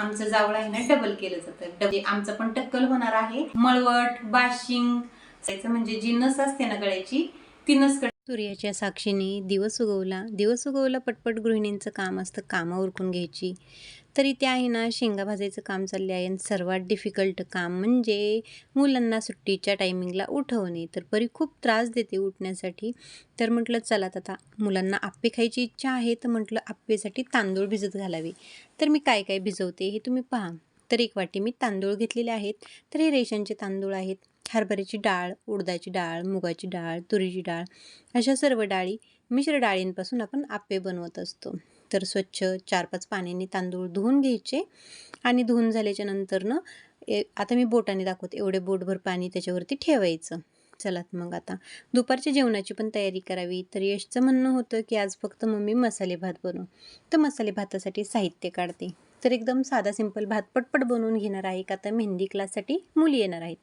आमचं जावळ आहे ना डबल केलं जातं. डबल म्हणजे आमचं पण टक्कल होणार आहे. मळवट बाशिंग म्हणजे जी नस असते ना गळ्याची ती नस सूर्याच्या साक्षीने दिवस उगवला. दिवस उगवला पटपट गृहिणींचं काम असतं कामं उरकून घ्यायची. तर इथे आहे ना शेंगा भाजायचं काम चालले आहे आणि सर्वात डिफिकल्ट काम म्हणजे मुलांना सुट्टीच्या टायमिंगला उठवणे. तर परी खूप त्रास देते उठण्यासाठी. तर म्हटलं चला आता मुलांना आप्पे खायची इच्छा आहे तर म्हटलं आप्पेसाठी तांदूळ भिजत घालावे. तर मी काय काय भिजवते हे तुम्ही पहा. तर एक वाटी मी तांदूळ घेतलेले आहेत. तर हे रेशनचे तांदूळ आहेत. हरभऱ्याची डाळ उडदाची डाळ मुगाची डाळ तुरीची डाळ अशा सर्व डाळी मिश्र डाळींपासून आपण आप्पे बनवत असतो. तर स्वच्छ चार पाच पाण्याने तांदूळ धुवून घ्यायचे आणि धुवून झाल्याच्या नंतरनं ए आता मी बोटाने दाखवते. एवढे बोटभर पाणी त्याच्यावरती ठेवायचं. चला मग आता. दुपारच्या जेवणाची पण तयारी करावी. तर यशचं म्हणणं होतं की आज फक्त मम्मी मसाले भात बनवू. तर मसाले भातासाठी साहित्य काढते. तर एकदम साधा सिंपल भात पटपट बनवून घेणार आहे का? तर मेहंदी क्लाससाठी मुली येणार आहेत.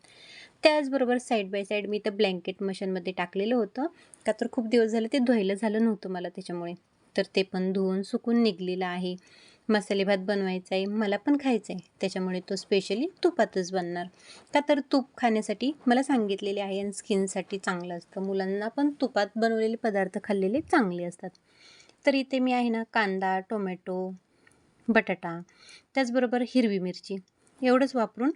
त्याचबरोबर साईड बाय साईड मी तर ब्लँकेट मशीनमध्ये टाकलेलं होतं. का तर खूप दिवस झाले ते धुवायला झालं नव्हतं मला त्याच्यामुळे. तर ते पण धुवून सुकून निघलेलं आहे. मसाले भात बनवायचा आहे मला पण खायचा आहे. त्याच्यामुळे तो स्पेशली तुपातच बनणार. का तर तूप खाण्यासाठी मला सांगितलेले आहे आणि स्किनसाठी चांगलं असतं. मुलांना पण तुपात बनवलेले पदार्थ खाल्लेले चांगले असतात. तर इथे मी आहे ना कांदा टोमॅटो बटाटा त्याचबरोबर हिरवी मिरची एवढंच वापरून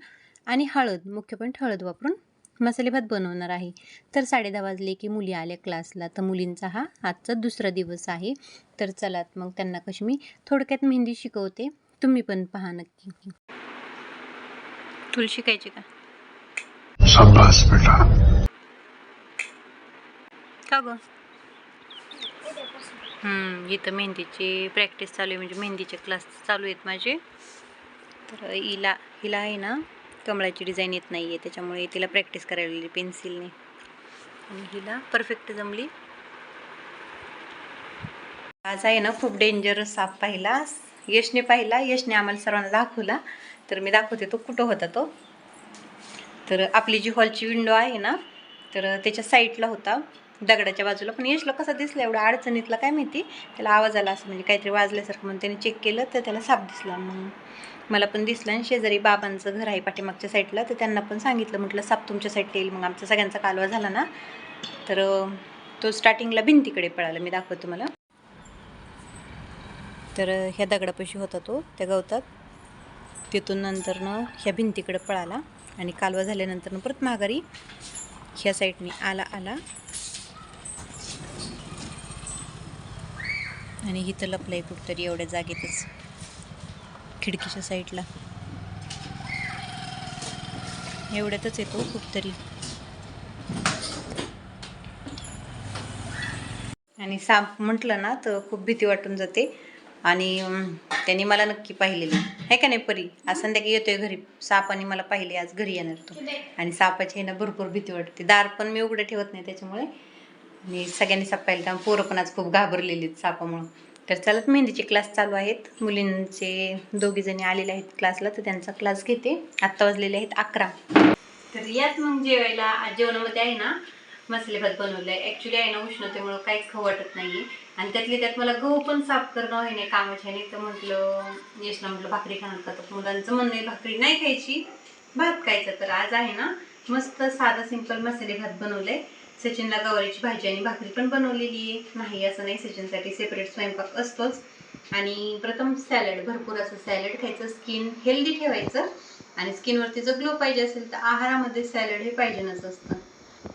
आणि हळद मुख्य पण हळद वापरून मसाले भात बनवणार आहे. तर साडेदहा वाजले की मुली आल्या क्लासला. तर मुलींचा हा आजचा दुसरा दिवस आहे. तर चलात मग त्यांना कशी मी थोडक्यात मेहंदी शिकवते. तुम्ही पण पहा नक्की. तुला शिकायची का? का ग? इथं मेहंदीची प्रॅक्टिस चालू आहे. म्हणजे मेहंदीचे क्लास चालू आहेत माझे. तर हिला हिला आहे ना कमळाची डिझाईन येत नाही आहे त्याच्यामुळे तिला प्रॅक्टिस करायला लागली पेन्सिलने आणि हिला परफेक्ट जमली. आज आहे ना खूप डेंजरस साप पाहिला. यशने पाहिला यशने आम्हाला सर्वांना दाखवला. तर मी दाखवते तो कुठं होता तो. तर आपली जी हॉलची विंडो आहे ना तर त्याच्या साईडला होता. दगडाच्या बाजूला. पण यशला कसा दिसला एवढा अडचणीतला काय माहिती? त्याला आवाज आला असं म्हणजे काहीतरी वाजल्यासारखं म्हणून त्याने चेक केलं तर त्याला साप दिसला मग मला पण दिसलं आणि शेजारी बाबांचं घर आहे पाठीमागच्या साईडला तर त्यांना पण सांगितलं म्हटलं साप तुमच्या साईडला येईल. मग आमचा सगळ्यांचा कालवा झाला ना. तर तो स्टार्टिंगला भिंतीकडे पळाला. मी दाखवतो तुम्हाला. तर ह्या दगडापाशी होता तो त्या गवतात. तिथून नंतरनं ह्या भिंतीकडे पळाला. आणि कालवा झाल्यानंतरनं परत माघारी ह्या साईडने आला आला. आणि इथं लपलं आहे कुठंतरी एवढ्या जागेतच. खिडकीच्या साईडला. एवढ्यातच येतो कुठंतरी आणि साप म्हटलं ना तर खूप भीती वाटून जाते. आणि त्यांनी मला नक्की पाहिलेली. आहे का नाही परी? आज संध्याकाळी येतोय घरी. सापाने मला पाहिले आज घरी येणार तो. आणि सापाची आहे ना भरपूर भीती वाटते. दार पण मी उघडं ठेवत नाही त्याच्यामुळे. आणि सगळ्यांनी साप पाहिलं त्यामुळे पोरं पण आज खूप घाबरलेली आहेत सापामुळं. तर चालत मेहंदीचे क्लास चालू आहेत. मुलींचे दोघी जणी आलेले आहेत क्लासला तर त्यांचा क्लास घेते. आत्ता वाजलेले आहेत अकरा. तर यात मग जेवायला आज जेवणामध्ये आहे ना मसाले भात बनवलं आहे ॲक्च्युली आहे ना उष्णतेमुळं काहीच खाऊ वाटत नाही आणि त्यातले त्यात मला गहू पण साफ करणं आहे नाही कामाच्या तर म्हटलं यशला म्हटलं भाकरी खाणार का? तर मुलांचं म्हणणं आहे भाकरी नाही खायची भात खायचा. तर आज आहे ना मस्त साधा सिंपल मसाले भात बनवले सचिनला गवारीची भाजी आणि भाकरी पण बनवलेली आहे. नाही असं नाही. सचिनसाठी सेपरेट स्वयंपाक असतोच. आणि प्रथम सॅलड भरपूर असं सॅलड खायचं. स्किन हेल्दी ठेवायचं. आणि स्किनवरती जर ग्लो पाहिजे असेल तर आहारामध्ये सॅलड हे पाहिजेच असतं.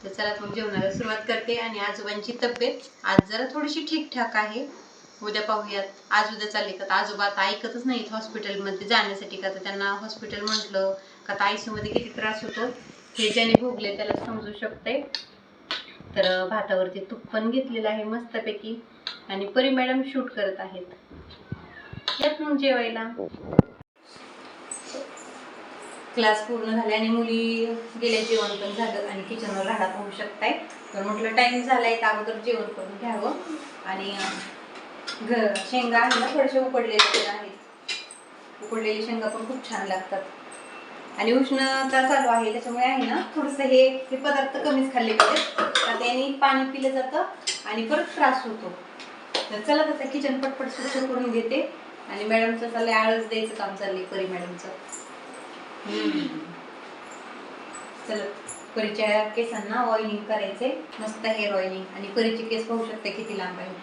तर चला मग जेवणाला सुरुवात करते. आणि आजोबांची तब्येत आज जरा थोडीशी ठीकठाक आहे. उद्या पाहूयात. आज उद्या चालले का? तर आजोबा आता ऐकतच नाहीत हॉस्पिटलमध्ये जाण्यासाठी का? तर त्यांना हॉस्पिटल म्हटलं का तर ICU किती त्रास होतो? हे ज्याने भोगले त्याला समजू शकते तर भातावरती तूप पण घेतलेलं आहे मस्तपैकी. आणि परी मॅडम शूट करत आहेत. यात मग जेवायला. क्लास पूर्ण झाले आणि मुली गेल्या जेवण पण झालं आणि किचनवर राहता पाहू शकताय. तर म्हटलं टाइम झालाय तर अगोदर जेवण करून घ्यावं. आणि शेंगा आहे ना थोडेसे उकडलेले आहेत. उकडलेले शेंगा पण खूप छान लागतात. आणि उष्णता चालू आहे त्याच्यामुळे आहे ना थोडंसं हे हे पदार्थ कमीच खाल्ले पाहिजेत. त्याने पाणी पिलं जातं आणि परत त्रास होतो. तर चला आता किचन पटपट स्वच्छ करून घेते. आणि मॅडमचं चाललंय आळस द्यायचं काम चाललंय परी मॅडमचं चला परीच्या केसांना ऑइलिंग करायचे मस्त हेअर ऑइलिंग आणि परीचे केस पाहू शकता किती लांब आहे.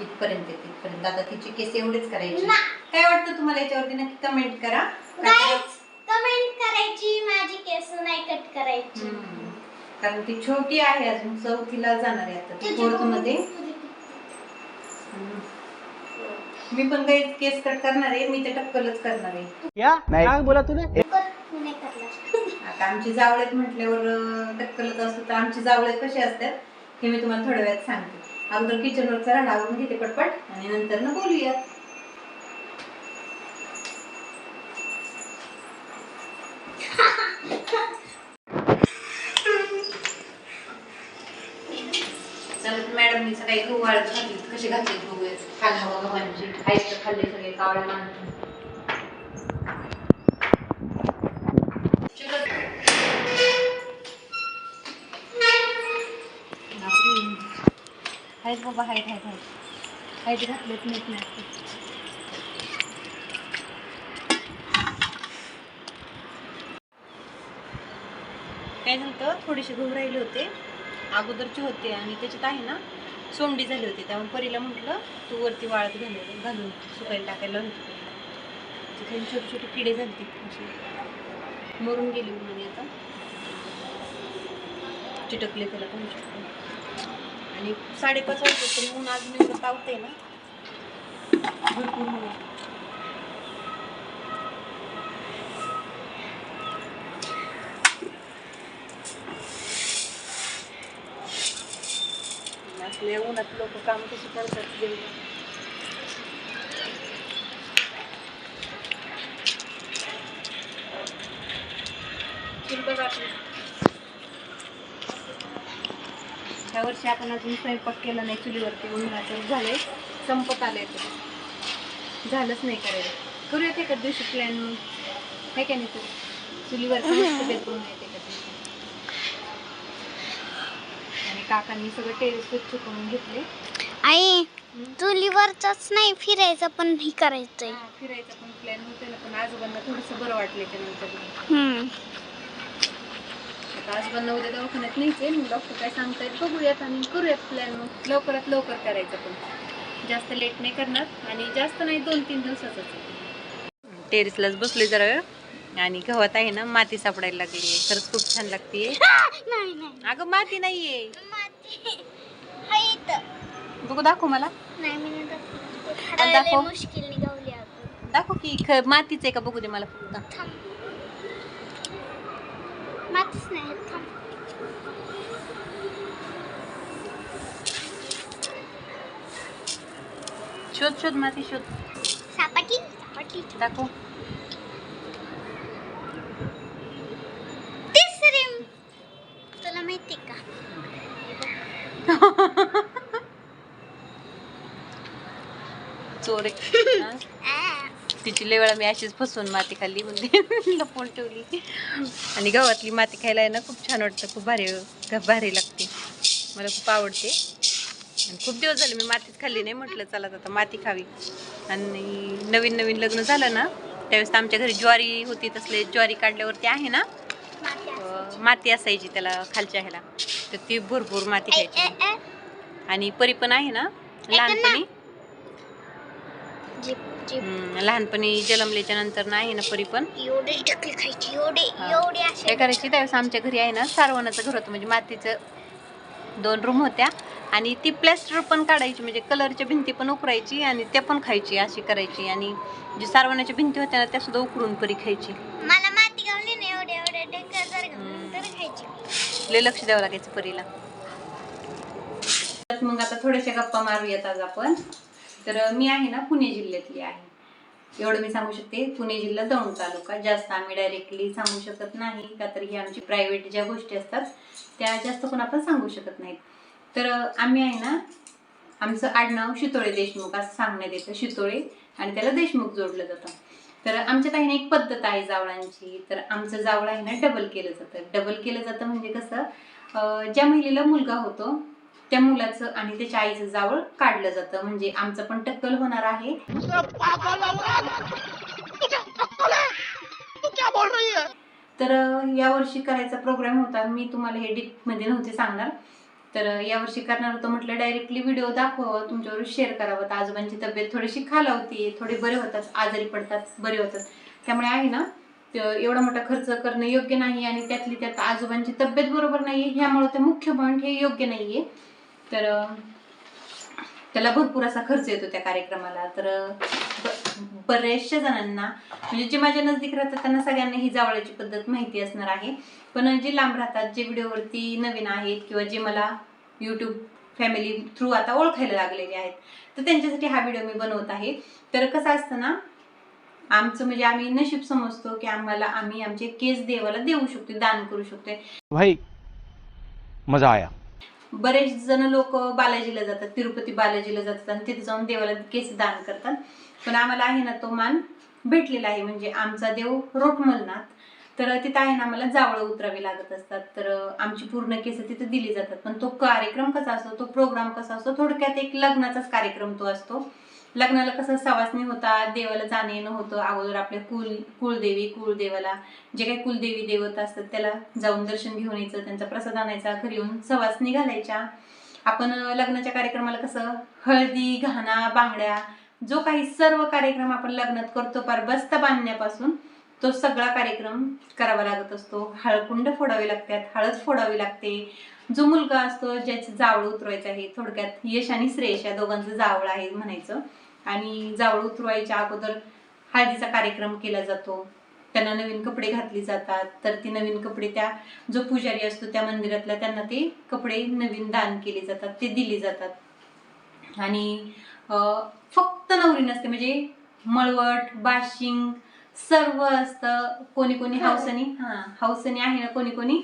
इथपर्यंत येते, इथपर्यंत आता तिचे केस एवढेच करायचे. काय वाटतं तुम्हाला याच्यावरती? नक्की कमेंट करा. कमेंट करायची. माझी केस नाही कट करायची. कारण ती छोटी आहे अजून चौथीला जाणार आहे. आता फोर्थमध्ये. मी पण काही केस कट करणार आहे मी ते टक्कलच करणार आहे. काय बोला तूने कर, मी नाही करणार. आता आमची जावळेत म्हटल्यावर टक्कलच असतो तर आमची जावळे कसे असतात हे मी तुम्हाला थोड्या वेळात सांगते. अगोदर किचनवरचा आवरून घेते पटपट आणि नंतर ना बोलूयात चला मॅडमनी सकाळी गहू वाळत घातली कसे घातले गहू खाल्ला हवा गव्हांची म्हणजे. खायचं खाल्ले सगळे कावळे मानतो चिकन आहेत बाबा आहेत आहेत आहेत आहेत घातलेत नीट नाही काय झालं थोडेसे गहू राहिले होते. अगोदरचे होते आणि त्याच्यात आहे ना सोंडी झाली होती. त्यामुळे परीला म्हटलं तू वरती वाळत घालून घालून सुकायला टाकायला होती तिथे छोटे छोटे किडे झाले तिथे मरून गेली म्हणून आता चिटकले त्याला पण आणि साडेपाच वाजता पण ऊन अजून एवढं तावतंय ना. भरपूर म्हणून आहे. उन्हात लोक काम कशी करतात ते. ह्या वर्षी आपण अजून स्वयंपाक केला नाही चुलीवरती उन्हाचं झाले संपत आले ते झालंच नाही करायला करूयात एका दिवशी प्लॅन आहे का नाही तू चुलीवरती करून येते कधी एका दिवशी आणि काकांनी सगळं टेरेस स्वच्छ करून घेतले. आई चुलीवरच नाही फिरायचं पण हे करायचंय. हा, फिरायचा पण प्लॅन होते ना पण आजोबांना थोडंसं बरं वाटलं त्यानंतर आजोबांना उद्या दवाखान्यात न्यायचंय मग डॉक्टर काय सांगतायत बघूयात आणि करूयात प्लॅन मग. लवकरात लवकर करायचं पण. जास्त लेट नाही करणार आणि जास्त नाही दोन तीन दिवसाच टेरिसलाच बसले जरा वेळ. आणि गव्हात आहे ना माती सापडायला लागली खरंच खूप छान लागते नाही नाही. अगं माती नाहीये. बघू दाखव मला. नाही. दाखव. मुश्किल निघावली की ख मातीच आहे का? बघू दे मला फक्त. मातीच नाही शोध शोध माती शोध. सापाटी सापाटी. दाखव तिसरी तुला माहिती का चोर आहे. हा? लय वेळा मी अशीच फसवून माती खाल्ली म्हणजे लपवून ठेवली. आणि गव्हातली माती खायला आहे ना खूप छान वाटतं खूप भारी भारी लागते. मला खूप आवडते. आणि खूप दिवस झाले मी मातीच खाल्ली नाही म्हटलं चला आता माती खावी. आणि नवीन नवीन लग्न झालं ना त्यावेळेस आमच्या घरी ज्वारी होती तसले ज्वारी काढल्यावरती आहे ना माती माती असायची त्याला खालच्या ह्याला. तर ती भरपूर माती खायची. आणि परी पण आहे ना लहानपणी. हम्म, लहानपणी जन्मल्याच्या नंतर ना आहे ना परी पण? एवढे ढकली खायची एवढे हा. एवढे असे काय करायची? त्यावेळेस आमच्या घरी आहे ना सारवणाचं घर होतं. म्हणजे मातीचं दोन रूम होत्या. आणि ती प्लॅस्टर पण काढायची म्हणजे कलरच्या भिंती पण उकरायची आणि त्या पण खायची अशी करायची. आणि जे सारवणाच्या भिंती होत्या ना त्या सुद्धा उकरून परी खायची. मला माती घालली ना एवढे एवढे ढेकर जर घालून तर खायची. लय लक्ष द्यावं लागायचं परीला. मग आता थोड्याशा गप्पा मारूयात आज आपण. तर मी आहे ना पुणे जिल्ह्यातली आहे. एवढं मी सांगू शकते पुणे जिल्हा दौंड तालुका. जास्त आम्ही डायरेक्टली सांगू शकत नाही का तर ही आमची प्रायव्हेट ज्या गोष्टी असतात त्या जास्त पण आपण सांगू शकत नाहीत. तर आम्ही आहे ना आमचं आडनाव शितोळे देशमुख असं सांगण्यात येतं शितोळे आणि त्याला देशमुख जोडलं जातं. तर आमच्या काही ना एक पद्धत आहे जावळांची तर आमचं जावळ आहे ना डबल केलं जातं. डबल केलं जातं म्हणजे कसं ज्या महिलेला मुलगा होतो त्या मुलाचं आणि त्याच्या आईचं जावळ काढलं जातं. म्हणजे आमचं पण टक्कल होणार आहे. तर अं, यावर्षी करायचा प्रोग्राम होता. मी तुम्हाला हे डीपमध्ये नव्हते सांगणार. तर अं, यावर्षी करणार होतं म्हटलं डायरेक्टली व्हिडिओ दाखवावं तुमच्यावर शेअर करावं. तर आजोबांची तब्येत थोडीशी खालावती थोडे बरे होतात आजारी पडतात बरे होतात. त्यामुळे आहे ना एवढा मोठा खर्च करणं योग्य नाही आणि त्यातली त्यात आजोबांची तब्येत बरोबर नाहीये. ह्यामुळे ते मुख्य पॉईंट हे योग्य नाहीये. तर त्याला भरपूर असा खर्च येतो त्या कार्यक्रमाला. तर बऱ्याचशा जणांना म्हणजे जे माझ्या नजदीक राहतात त्यांना सगळ्यांना ही जावळाची पद्धत माहिती असणार आहे. पण जे लांब राहतात जे व्हिडिओवरती नवीन आहेत किंवा जे मला यूट्यूब फॅमिली थ्रू आता ओळखायला लागलेले आहेत तर त्यांच्यासाठी हा व्हिडिओ मी बनवत आहे. तर कसं असतं ना आमचं म्हणजे आम्ही नशीब समजतो की आम्हाला आम्ही आमचे केस देवाला देऊ शकतो दान करू शकतो भाई मजा आया. बरेच जण लोक बालाजीला जातात तिरुपती बालाजीला जातात आणि तिथे जाऊन देवाला केस दान करतात. पण आम्हाला आहे ना तो मान भेटलेला आहे. म्हणजे आमचा देव रोटमलनाथ तर तिथं आहे ना आम्हाला जावळं उतरावे लागत असतात. तर आमची पूर्ण केस तिथे दिली जातात. पण तो कार्यक्रम कसा असतो तो प्रोग्राम कसा असतो थोडक्यात एक लग्नाचाच कार्यक्रम तो असतो. लग्नाला कसं सवासणी होतात देवाला जाणं येणं होतं अगोदर आपल्या कुल कुलदेवी कुलदेवाला जे काही कुलदेवी देवता असतात त्याला जाऊन दर्शन घेऊन यायचं त्यांचा प्रसाद आणायचा घरी येऊन सवासणी घालायच्या. आपण लग्नाच्या कार्यक्रमाला कसं हळदी घाणा बांगड्या जो काही सर्व कार्यक्रम आपण लग्नात करतो पार बस्ता बांधण्यापासून तो सगळा कार्यक्रम करावा लागत असतो. हळकुंड फोडावे लागतात हळद फोडावी लागते. जो मुलगा असतो ज्याचं जावळ उतरवायचं आहे थोडक्यात यश आणि श्रेयश या दोघांचं जावळ आहे म्हणायचं. आणि जावळ उतरवायच्या अगोदर हळदीचा कार्यक्रम केला जातो. त्यांना नवीन कपडे घातली जातात. तर ती नवीन कपडे त्या जो पुजारी असतो त्या मंदिरातला त्यांना ते कपडे नवीन दान केले जातात ते दिले जातात. आणि फक्त नवरी नसते म्हणजे मळवट बाशिंग सर्व असतं. कोणी कोणी हौसनी हा हौसनी आहे ना कोणी कोणी.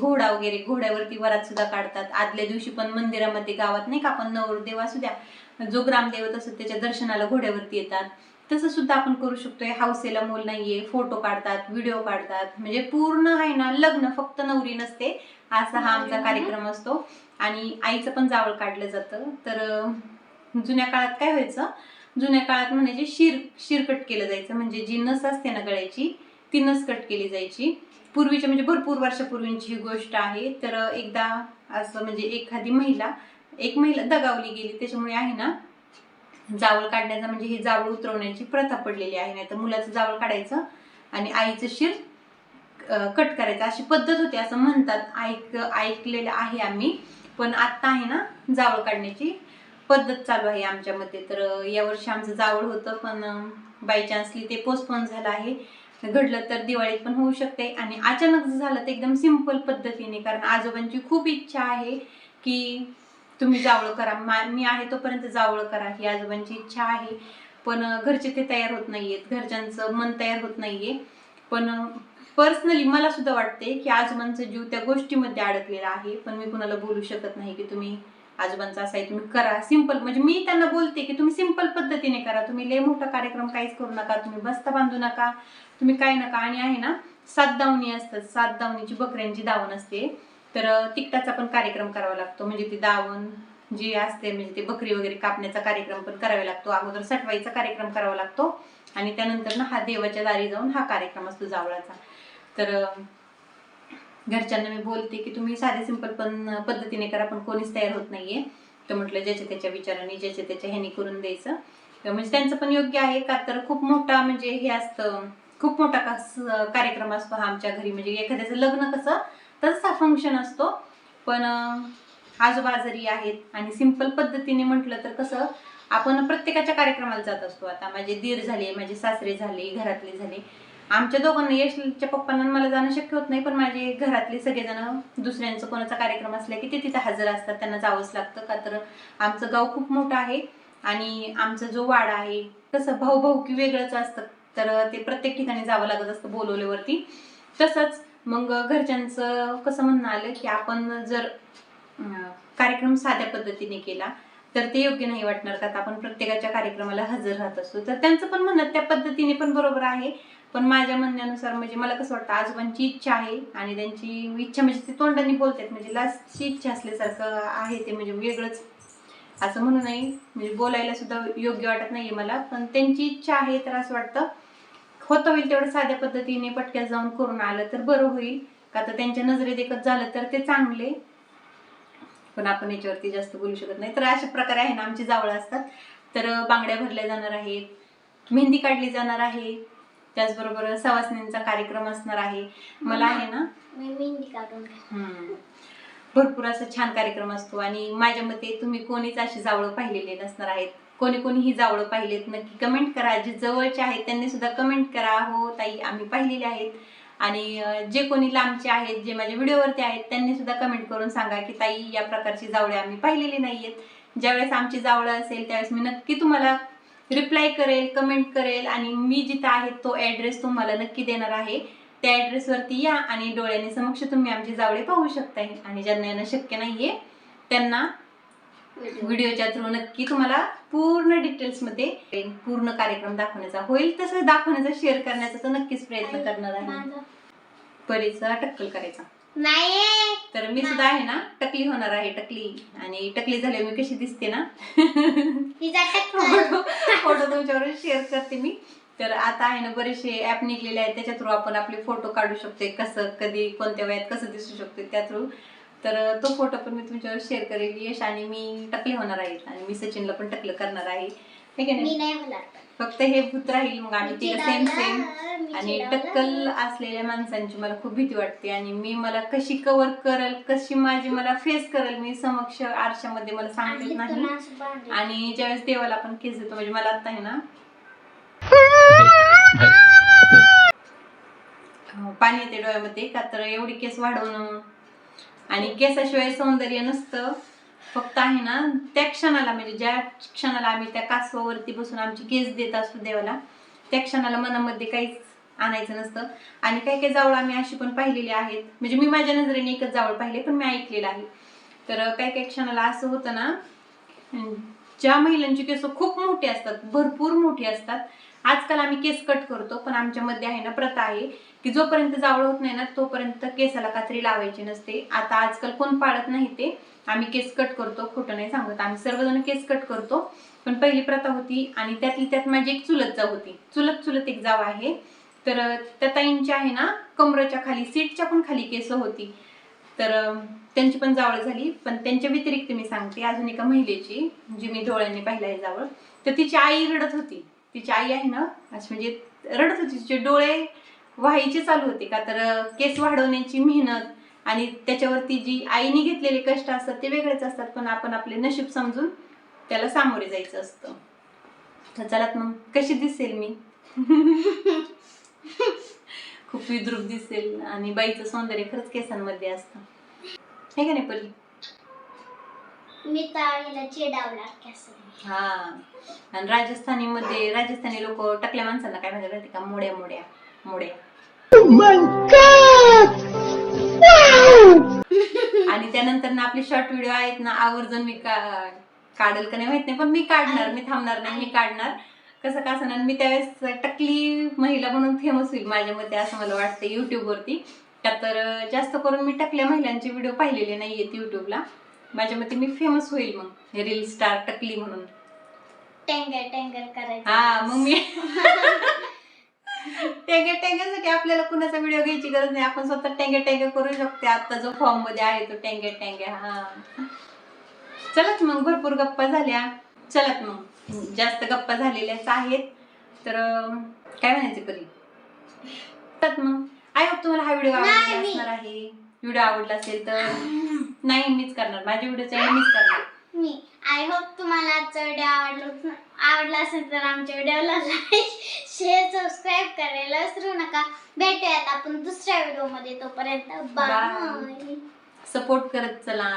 घोडा वगैरे घोड्यावरती वरात सुद्धा काढतात. आदल्या दिवशी पण मंदिरामध्ये गावात नाही का आपण नवरदेव असू द्या जो ग्रामदेवत असतो त्याच्या दर्शनाला घोड्यावरती येतात. तसं सुद्धा आपण करू शकतोय. हौसेला मोल नाहीये फोटो काढतात व्हिडिओ काढतात. म्हणजे पूर्ण आहे ना लग्न फक्त नवरी नसते. असा हा आमचा कार्यक्रम असतो. आणि आईचं पण जावळ काढलं जातं. तर जुन्या काळात काय व्हायचं जुन्या काळात म्हणायचे शिर शिरकट केलं जायचं. म्हणजे जी नस असते ना गळ्याची ती नस कट केली जायची. पूर्वीच्या म्हणजे भरपूर वर्षापूर्वींची ही गोष्ट आहे. तर एकदा असं म्हणजे एखादी महिला एक महिला दगावली गेली. त्याच्यामुळे आहे ना जावळ काढण्याचा म्हणजे ही जावळ उतरवण्याची प्रथा पडलेली आहे. नाही तर मुलाचं जावळ काढायचं आणि आईचं शिर कट करायचं. अशी पद्धत होती असं म्हणतात. ऐक ऐकलेलं आहे आम्ही. पण आत्ता आहे ना जावळ काढण्याची पद्धत चालू आहे आमच्यामध्ये तर यावर्षी आमचं जावळ होतं पण बाय चान्सली ते पोस्टपोन झालं आहे. घडलं तर दिवाळीत पण होऊ शकते. आणि अचानक जर झालं तर एकदम सिंपल पद्धतीने कारण आजोबांची खूप इच्छा आहे की तुम्ही जावळ करा. मा- मी आहे तोपर्यंत जावळ करा ही आजोबांची इच्छा आहे. पण घरचे ते तयार होत नाहीयेत. घरच्यांचं मन तयार होत नाहीये. पण पर्सनली मला सुद्धा वाटते की आजोबांचा जीव त्या गोष्टीमध्ये अडकलेला आहे. पण मी कुणाला बोलू शकत नाही की तुम्ही आजोबांचा असा आहे तुम्ही करा. सिंपल म्हणजे मी त्यांना बोलते की तुम्ही सिंपल पद्धतीने करा. तुम्ही लय मोठा कार्यक्रम काहीच करू नका. तुम्ही बस्ता बांधू नका. तुम्ही काय नका. आणि आहे ना सात दावणी असतात. सात दावणीची बकऱ्यांची दावण असते. तर तिकटाचा पण कार्यक्रम करावा लागतो. म्हणजे ती दावण जी असते म्हणजे ते बकरी वगैरे कापण्याचा कार्यक्रम पण करावा लागतो. अगोदर सटवाईचा कार्यक्रम करावा लागतो. आणि त्यानंतर ना हा देवाच्या दारी जाऊन हा कार्यक्रम असतो जावळाचा. तर घरच्यांना मी बोलते की तुम्ही साधे सिंपल पण पद्धतीने करा पण कोणीच तयार होत नाहीये. तर म्हटलं ज्याच्या त्याच्या विचाराने ज्याच्या त्याच्या ह्याने करून द्यायचं. तर म्हणजे त्यांचं पण योग्य आहे का तर खूप मोठा म्हणजे हे असतं खूप मोठा कार्यक्रम असतो हा आमच्या घरी. म्हणजे एखाद्याचं लग्न कसं तसंच हा फंक्शन असतो. पण अं, आजोबा आजारी आहेत आणि सिंपल पद्धतीने म्हटलं तर कसं आपण प्रत्येकाच्या कार्यक्रमाला जात असतो. आता माझे दीर झाले माझे सासरे झाले घरातले झाले. आमच्या दोघांना यशच्या पप्पांना मला जाणं शक्य होत नाही पण माझे घरातले सगळेजण दुसऱ्यांचं कोणाचा कार्यक्रम असला की ते तिथे हजर असतात त्यांना जावंच लागतं. का तर आमचं गाव खूप मोठं आहे आणि आमचा जो वाडा आहे तसं भाऊ भाऊ की वेगळंच असतं. तर ते प्रत्येक ठिकाणी जावं लागत असतं बोलवल्यावरती. तसंच मग घरच्यांचं कसं म्हणणं आलं की आपण जर कार्यक्रम साध्या पद्धतीने केला तर ते योग्य नाही वाटणार. का आता आपण प्रत्येकाच्या कार्यक्रमाला हजर राहत असतो. तर त्यांचं पण म्हणणं त्या पद्धतीने पण बरोबर आहे. पण माझ्या म्हणण्यानुसार म्हणजे मला कसं वाटतं आजोबांची इच्छा आहे आणि त्यांची इच्छा म्हणजे ते तोंडाने बोलतात. म्हणजे लास्टची इच्छा असल्यासारखं आहे ते म्हणजे वेगळंच. असं म्हणू नाही म्हणजे बोलायला सुद्धा योग्य वाटत नाही मला पण त्यांची इच्छा आहे तर असं वाटतं होतं होईल तेवढं साध्या पद्धतीने पटक्यात जाऊन करून आलं तर बरं होईल. का तर त्यांच्या नजरेत एकच झालं तर ते चांगले. पण आपण याच्यावरती जास्त बोलू शकत नाही. तर अशा प्रकारे आहे ना आमची जावळं असतात. तर बांगड्या भरल्या जाणार आहेत. मेहंदी काढली जाणार आहे. त्याचबरोबर सवासणींचा कार्यक्रम असणार आहे. मला आहे ना? मेहंदी काढून. हम्म. भरपूर असा छान कार्यक्रम असतो आणि माझ्या मते तुम्ही कोणीच अशी जावळं पाहिलेले नसणार आहेत. कोणी कोणी ही जावळं पाहिलेत नक्की कमेंट करा. जे जवळचे आहेत त्यांनी सुद्धा कमेंट करा. हो ताई आम्ही पाहिलेले आहेत. आणि अं, जे कोणी लांबचे आहेत जे माझ्या व्हिडिओवरती आहेत त्यांनी सुद्धा कमेंट करून सांगा की ताई या प्रकारची जावळे आम्ही पाहिलेली नाहीयेत. ज्यावेळेस आमची जावळं असेल त्यावेळेस मी नक्की तुम्हाला रिप्लाय करेल कमेंट करेल आणि मी जिथं आहे तो ॲड्रेस तुम्हाला नक्की देणार आहे. त्या ॲड्रेसवरती या आणि डोळ्याने समक्ष तुम्ही आमचे जावळे पाहू शकताय. आणि ज्यांना येणं शक्य नाहीये त्यांना व्हिडिओच्या थ्रू नक्की तुम्हाला पूर्ण डिटेल्समध्ये पूर्ण कार्यक्रम दाखवण्याचा होईल. तसं दाखवण्याचा शेअर करण्याचा तर नक्कीच प्रयत्न करणार आहे. परीचा टक्कल करायचा. नाही तर मी सुद्धा आहे ना टकली होणार आहे टकली. आणि टकली झाली मी कशी दिसते ना? फोटो फोटो तुमच्यावर शेअर करते मी. तर आता आहे ना बरेचसे ऍप निघलेले आहेत त्याच्या थ्रू आपण आपले फोटो काढू शकतो कसं कधी कोणत्या वयात कसं दिसू शकतो त्या थ्रू तर तो फोटो पण मी तुमच्यावर शेअर करेल यश आणि मी टकले होणार आहेत आणि मी सचिनला पण टकलं करणार आहे. ठीक आहे मी ना नाही फक्त हे भूत राहील मग आम्ही तिला सेम सेम मी आणि चिडवलं. टक्कल असलेल्या माणसांची मला खूप भीती वाटते आणि मी मला कशी कव्हर करल कशी माझी मला फेस करल मी समक्ष आरशामध्ये मला सांगता येत नाही. पण असं बांधलं. आणि ज्यावेळेस देवाला आपण केस देतो म्हणजे मला आता आहे ना? अं, पाणी येते डोळ्यामध्ये का तर एवढी केस वाढवणं. आणि केसाशिवाय सौंदर्य नसतं. फक्त आहे ना त्या क्षणाला म्हणजे ज्या क्षणाला आम्ही त्या कासवावरती बसून आमची केस देत असतो देवाला त्या क्षणाला मनामध्ये काहीच आणायचं नसतं. आणि काही काही जावळ आम्ही अशी पण पाहिलेली आहेत. म्हणजे मी माझ्या नजरेने एकच जावळ पाहिले पण मी ऐकलेलं आहे. तर काही काही क्षणाला असं होतं ना ज्या महिलांची केस खूप मोठी असतात भरपूर मोठी असतात आजकाल आम्ही केस कट करतो पण आमच्यामध्ये आहे ना प्रथा आहे की जोपर्यंत जावळ होत नाही ना तोपर्यंत केसाला कात्री लावायची नसते. आता आजकाल कोण पाळत नाही ते. आम्ही केस कट करतो खोटं नाही सांगत. आम्ही सर्वजण केस कट करतो. पण पहिली प्रथा होती आणि त्यातली त्यात माझी एक चुलत जाव होती. चुलत चुलत एक जाव आहे. तर त्या ताईंची आहे ना कमरेच्या खाली सीटच्या पण खाली केस होती. तर त्यांची पण जावळ झाली. पण त्यांच्या व्यतिरिक्त मी सांगते अजून एका महिलेची जी मी डोळ्यांनी पाहिलं आहे जावळ तर तिची आई रडत होती. तिची आई आहे ना अशी म्हणजे रडत होती. तिचे डोळे व्हायचे चालू होते का? तर केस वाढवण्याची मेहनत आणि त्याच्यावरती जी आईने घेतलेले कष्ट असतात ते वेगळेच असतात पण आपण आपले नशीब समजून त्याला सामोरे जायचं असतं. तर चला मग कशी दिसेल मी? खूप विद्रूप दिसेल आणि बाईचं सौंदर्य खरंच केसांमध्ये असतं. हे का नाही परी? मी ताळीला चिडावला हा. आणि राजस्थानी मध्ये राजस्थानी लोक टकल्या माणसांना काय म्हणतात माहिती का? मोड्या मोड्या मोड्या. आणि त्यानंतर ना आपले शॉर्ट व्हिडिओ आहेत ना आवर्जून मी काढेल का नाही माहीत नाही पण मी काढणार मी थांबणार नाही मी काढणार. कसं का असणार मी त्यावेळेस टकली महिला म्हणून फेमस होईल माझ्या मते असं मला वाटतं युट्यूबवरती का तर जास्त करून मी टकल्या महिलांचे व्हिडिओ पाहिलेले नाही आहेत युट्यूबला माझ्या मते मी फेमस होईल मग रील स्टार टकली म्हणून. टेंगर टेंगर करायचं. हा मग मी टेंगे टेंग्यासाठी आपल्याला कुणाचा व्हिडिओ घ्यायची गरज नाही. आपण स्वतः टेंगे टेंगे करू शकते आता जो फॉर्ममध्ये आहे तो टेंगे टेंगे हा. चलत मग भरपूर गप्पा झाल्या. चलत मग. जास्त गप्पा झालेल्याच आहेत. तर काय म्हणायचं परी? चलत मग. आय होप तुम्हाला हा व्हिडिओ आवडला. असणार आहे? व्हिडिओ आवडला असेल तर? नाही मीच करणार. माझ्या व्हिडिओचा मीच करणार. मी. आय होप तुम्हाला आजचा व्हिडिओ आवडला. आवडला असेल तर आमच्या व्हिडिओला लाईक शेअर सबस्क्राईब करायला विसरू नका. भेटूयात आपण दुसऱ्या व्हिडिओमध्ये तोपर्यंत. बाय सपोर्ट करत चला.